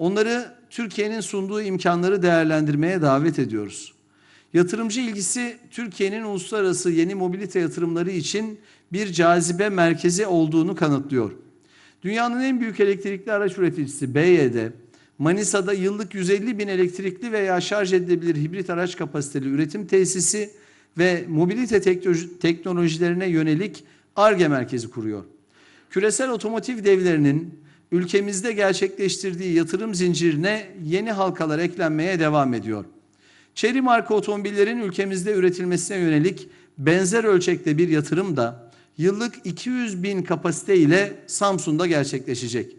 Onları Türkiye'nin sunduğu imkanları değerlendirmeye davet ediyoruz. Yatırımcı ilgisi Türkiye'nin uluslararası yeni mobilite yatırımları için bir cazibe merkezi olduğunu kanıtlıyor. Dünyanın en büyük elektrikli araç üreticisi BYD, Manisa'da yıllık 150 bin elektrikli veya şarj edilebilir hibrit araç kapasiteli üretim tesisi ve mobilite teknoloji- teknolojilerine yönelik ARGE merkezi kuruyor. Küresel otomotiv devlerinin ülkemizde gerçekleştirdiği yatırım zincirine yeni halkalar eklenmeye devam ediyor. Chery marka otomobillerin ülkemizde üretilmesine yönelik benzer ölçekte bir yatırım da yıllık 200 bin kapasite ile Samsun'da gerçekleşecek.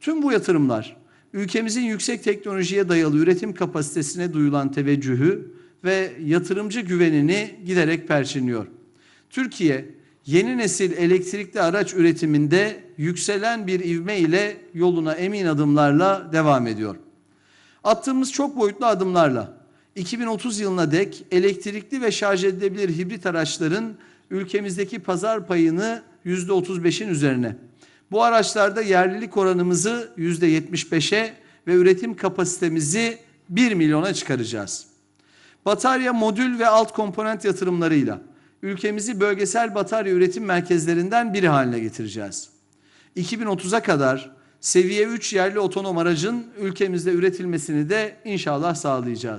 Tüm bu yatırımlar ülkemizin yüksek teknolojiye dayalı üretim kapasitesine duyulan teveccühü ve yatırımcı güvenini giderek perçinliyor. Türkiye yeni nesil elektrikli araç üretiminde yükselen bir ivme ile yoluna emin adımlarla devam ediyor. Attığımız çok boyutlu adımlarla 2030 yılına dek elektrikli ve şarj edilebilir hibrit araçların ülkemizdeki pazar payını %35'in üzerine. Bu araçlarda yerlilik oranımızı %75'e ve üretim kapasitemizi 1 milyona çıkaracağız. Batarya, modül ve alt komponent yatırımlarıyla ülkemizi bölgesel batarya üretim merkezlerinden biri haline getireceğiz. 2030'a kadar seviye 3 yerli otonom aracın ülkemizde üretilmesini de inşallah sağlayacağız.